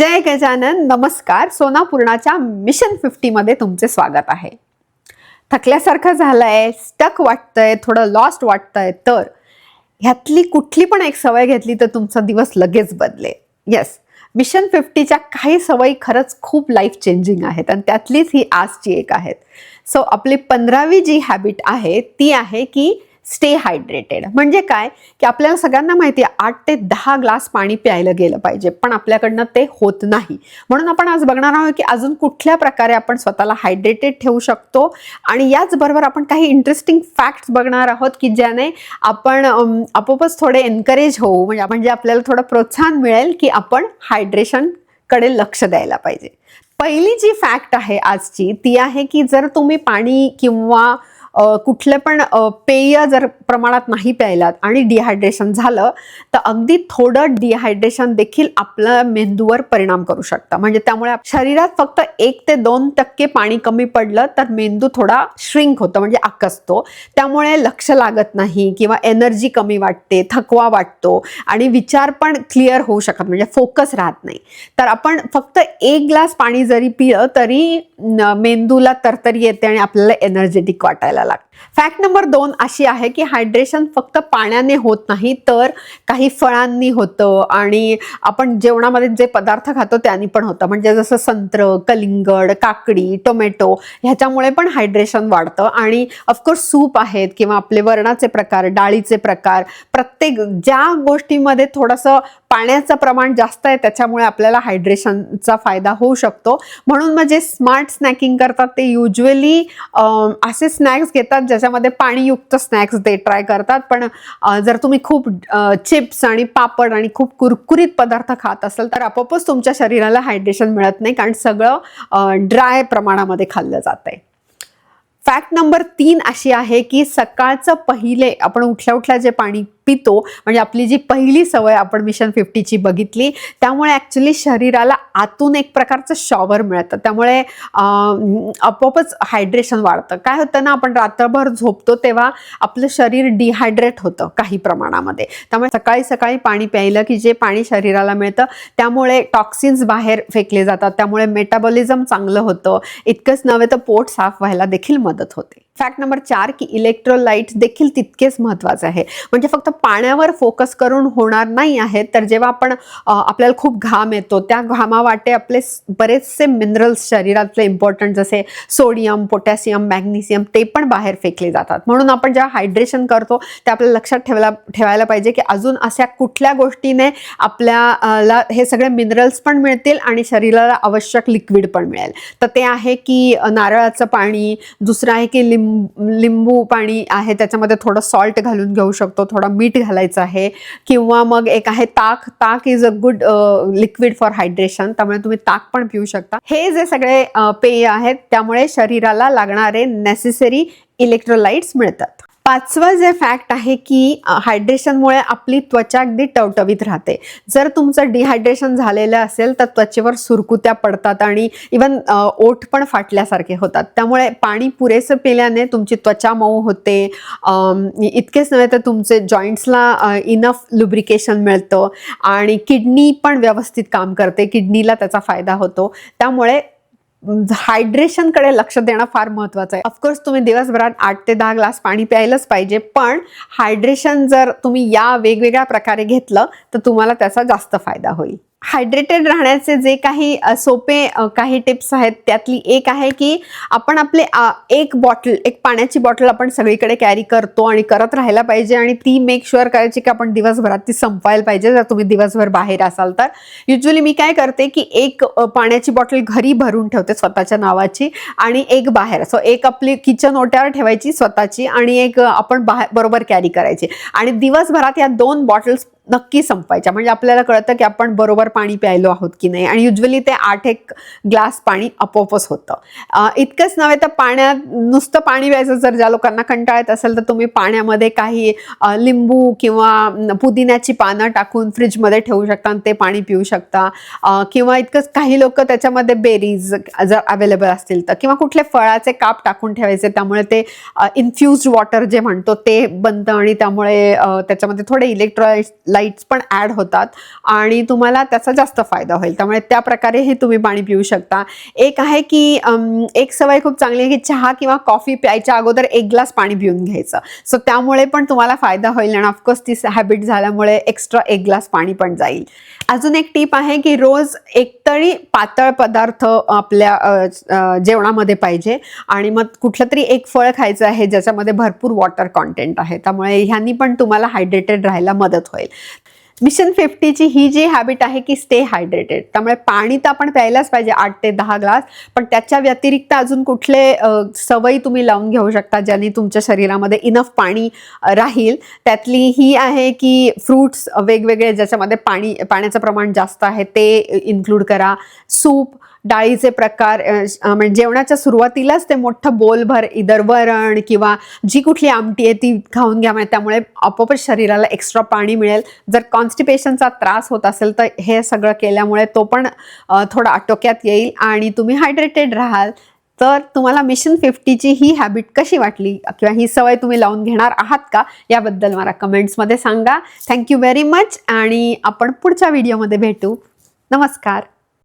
जय गजानन नमस्कार. सोनापूर्णाच्या मिशन फिफ्टीमध्ये तुमचे स्वागत आहे. थकल्यासारखं झालंय स्टक वाटतंय थोडं लॉस्ट वाटतंय तर ह्यातली कुठली पण एक सवय घेतली तर तुमचा दिवस लगेच बदले येस मिशन फिफ्टीच्या काही सवयी खरंच खूप लाईफ चेंजिंग आहेत आणि त्यातलीच ही आजची एक आहेत. सो आपली पंधरावी जी हॅबिट आहे ती आहे की स्टे हायड्रेटेड म्हणजे काय? की आपल्याला सगळ्यांना माहिती आहे आठ ते दहा ग्लास पाणी प्यायला गेलं पाहिजे पण आपल्याकडनं ते होत नाही. म्हणून आपण आज बघणार आहोत की अजून कुठल्या प्रकारे आपण स्वतःला हायड्रेटेड ठेवू शकतो. आणि याचबरोबर आपण काही इंटरेस्टिंग फॅक्ट्स बघणार आहोत की ज्याने आपण आपोआपच थोडे एनकरेज होऊ म्हणजे म्हणजे आपल्याला थोडं प्रोत्साहन मिळेल की आपण हायड्रेशनकडे लक्ष द्यायला पाहिजे. पहिली जी फॅक्ट आहे आजची ती आहे की जर तुम्ही पाणी किंवा कुठलं पण पेय जर प्रमाणात नाही प्यायलात आणि डिहायड्रेशन झालं तर अगदी थोडं डिहायड्रेशन देखील आपल्या मेंदूवर परिणाम करू शकतं. म्हणजे त्यामुळे आप- शरीरात फक्त एक ते दोन टक्के पाणी कमी पडलं तर मेंदू थोडा श्रिंक होतो म्हणजे आकसतो. त्यामुळे लक्ष लागत नाही किंवा एनर्जी कमी वाटते थकवा वाटतो आणि विचार पण क्लिअर होऊ शकत म्हणजे फोकस राहत नाही. तर आपण फक्त एक ग्लास पाणी जरी पिलं तरी मेंदूला तरतरी येते आणि आपल्याला एनर्जेटिक वाटायला लागतं फॅक्ट नंबर दोन अशी आहे की हायड्रेशन फक्त पाण्याने होत नाही तर काही फळांनी होतं आणि आपण जेवणामध्ये जे पदार्थ खातो त्यांनी पण होतं. म्हणजे जसं संत्र कलिंगड काकडी टोमॅटो ह्याच्यामुळे पण हायड्रेशन वाढतं आणि ऑफकोर्स सूप आहेत किंवा आपले वरणाचे प्रकार डाळीचे प्रकार प्रत्येक ज्या गोष्टीमध्ये थोडंसं पाण्याचं प्रमाण जास्त आहे त्याच्यामुळे आपल्याला हायड्रेशनचा फायदा होऊ शकतो. म्हणून मग जे स्मार्ट स्नॅकिंग करतात ते युजली असे स्नॅक्स घेतात ज्याच्यामध्ये पाणीयुक्त स्नॅक्स ते ट्राय करतात. पण जर तुम्ही खूप चिप्स आणि पापड आणि खूप कुरकुरीत पदार्थ खात असाल तर आपोआपच तुमच्या शरीराला हायड्रेशन मिळत नाही कारण सगळं ड्राय प्रमाणामध्ये खाल्लं जात आहे फॅक्ट नंबर तीन अशी आहे की सकाळचं पहिले आपण उठल्या उठल्या जे पाणी पितो. म्हणजे आपली जी पहिली सवय आपण मिशन फिफ्टीची बघितली त्यामुळे ॲक्च्युली शरीराला आतून एक प्रकारचं शॉवर मिळतं. त्यामुळे आपोआपच हायड्रेशन वाढतं. काय होतं ना आपण रात्रभर झोपतो तेव्हा आपलं शरीर डिहायड्रेट होतं काही प्रमाणामध्ये. त्यामुळे सकाळी सकाळी पाणी प्यायलं की जे पाणी शरीराला मिळतं त्यामुळे टॉक्सिन्स बाहेर फेकले जातात. त्यामुळे मेटाबॉलिझम चांगलं होतं. इतकंच नव्हे तर पोट साफ व्हायला देखील मदत होते. फॅक्ट नंबर चार की इलेक्ट्रोलाइट्स देखील तितकेच महत्त्वाचे आहे. म्हणजे फक्त पाण्यावर फोकस करून होणार नाही आहे तर जेव्हा आपण आपल्याला खूप घाम येतो त्या घामावाटे आपले बरेचसे मिनरल्स शरीरातले इम्पॉर्टंट जसे सोडियम पोटॅशियम मॅग्नेशियम ते पण बाहेर फेकले जातात. म्हणून आपण जेव्हा हायड्रेशन करतो ते आपल्याला लक्षात ठेवला ठेवायला पाहिजे की अजून अशा कुठल्या गोष्टीने आपल्याला हे सगळे मिनरल्स पण मिळतील आणि शरीराला आवश्यक लिक्विड पण मिळेल. तर ते आहे की नारळाचं पाणी दुसरं आहे की लिंब लिंबू पाणी आहे त्याच्यामध्ये थोडं सॉल्ट घालून घेऊ शकतो थोडं मीठ घालायचं आहे. किंवा मग एक आहे ताक taak is a good liquid for hydration त्यामुळे तुम्ही ताक पण पिऊ शकता. हे जे सगळे पेय आहेत त्यामुळे शरीराला लागणारे नेसेसरी इलेक्ट्रोलाइट्स मिळतात. पाचवं जे फॅक्ट आहे की हायड्रेशनमुळे आपली त्वचा अगदी टवटवीत राहते. जर तुमचं डिहायड्रेशन झालेलं असेल तर त्वचेवर सुरकुत्या पडतात आणि इवन ओठ पण फाटल्यासारखे होतात. त्यामुळे पाणी पुरेसं पिल्याने तुमची त्वचा मऊ होते. इतकेच नव्हे तर तुमचे जॉईंट्सला इनफ लुब्रिकेशन मिळतं आणि किडनी पण व्यवस्थित काम करते. किडनीला त्याचा फायदा होतो. त्यामुळे हायड्रेशनकडे लक्ष देणं फार महत्त्वाचं आहे. ऑफकोर्स तुम्ही दिवसभरात आठ ते दहा ग्लास पाणी प्यायलाच पाहिजे पण हायड्रेशन जर तुम्ही या वेगवेगळ्या प्रकारे घेतलं तर तुम्हाला त्याचा जास्त फायदा होईल. हायड्रेटेड राहण्याचे जे काही सोपे काही टिप्स आहेत त्यातली एक आहे की आपण आपले एक बॉटल एक पाण्याची बॉटल आपण सगळीकडे कॅरी करतो आणि करत राहायला पाहिजे आणि ती मेक शुअर करायची की आपण दिवसभरात ती संपवायला पाहिजे. जर तुम्ही दिवसभर बाहेर असाल तर. युजली मी काय करते की एक पाण्याची बॉटल घरी भरून ठेवते स्वतःच्या नावाची आणि एक बाहेर. सो एक आपली किचन ओट्यावर ठेवायची स्वतःची आणि एक आपण बाहेर बरोबर कॅरी करायची. आणि दिवसभरात या दोन बॉटल्स नक्की संपायच्या. म्हणजे आपल्याला कळतं की आपण बरोबर पाणी प्यायलो आहोत की नाही. आणि युजली ते आठ एक ग्लास पाणी आपोआपच होतं. इतकंच नव्हे तर पाण्यात नुसतं पाणी प्यायचं जर ज्या लोकांना कंटाळत असेल तर तुम्ही पाण्यामध्ये काही लिंबू किंवा पुदिन्याची पानं टाकून फ्रीजमध्ये ठेवू शकता आणि ते पाणी पिऊ शकता. किंवा इतकंच काही लोक त्याच्यामध्ये बेरीज जर अवेलेबल असतील तर किंवा कुठले फळाचे काप टाकून ठेवायचे त्यामुळे ते इन्फ्युज्ड वॉटर जे म्हणतो ते बनतं आणि त्यामुळे त्याच्यामध्ये थोडे इलेक्ट्रोलाइट इलेक्ट्रोलाइट्स पण ॲड होतात आणि तुम्हाला त्याचा जास्त फायदा होईल. त्यामुळे त्या प्रकारे हे तुम्ही पाणी पिऊ शकता. एक आहे की एक सवय खूप चांगली आहे की चहा किंवा कॉफी प्यायच्या अगोदर एक ग्लास पाणी पिऊन घ्यायचं. सो त्यामुळे पण तुम्हाला फायदा होईल आणि ऑफकोर्स ती हॅबिट झाल्यामुळे एक्स्ट्रा एक ग्लास पाणी पण जाईल. अजून एक टीप आहे की रोज एकतरी पातळ पदार्थ आपल्या जेवणामध्ये पाहिजे आणि मग कुठलं तरी एक फळ खायचं आहे ज्याच्यामध्ये भरपूर वॉटर कॉन्टेंट आहे. त्यामुळे ह्यांनी पण तुम्हाला हायड्रेटेड राहायला मदत होईल. मिशन फिफ्टीची ही जी हॅबिट आहे की स्टे हायड्रेटेड त्यामुळे पाणी तर आपण प्यायलाच पाहिजे आठ ते दहा ग्लास. पण त्याच्या व्यतिरिक्त अजून कुठले सवयी तुम्ही लावून घेऊ शकता ज्यांनी तुमच्या शरीरामध्ये इनफ पाणी राहील. त्यातली ही आहे की फ्रूट्स वेगवेगळे ज्याच्यामध्ये पाणी पाण्याचं प्रमाण जास्त आहे ते इन्क्लूड करा. सूप डाळीचे प्रकार म्हणजे जेवणाच्या सुरुवातीलाच ते मोठं बोलभर इदर वरण किंवा जी कुठली आमटी आहे ती खाऊन घ्या म्हणजे त्यामुळे आपोआपच शरीराला एक्स्ट्रा पाणी मिळेल. जर कॉन्स्टिपेशनचा त्रास होत असेल तर हे सगळं केल्यामुळे तो पण थोडा आटोक्यात येईल. आणि तुम्ही हायड्रेटेड राहाल तर तुम्हाला मिशन फिफ्टीची ही हॅबिट कशी वाटली? किंवा ही सवय तुम्ही लावून घेणार आहात का? याबद्दल मला कमेंट्समध्ये सांगा. थँक्यू व्हेरी मच आणि आपण पुढच्या व्हिडिओमध्ये भेटू. नमस्कार.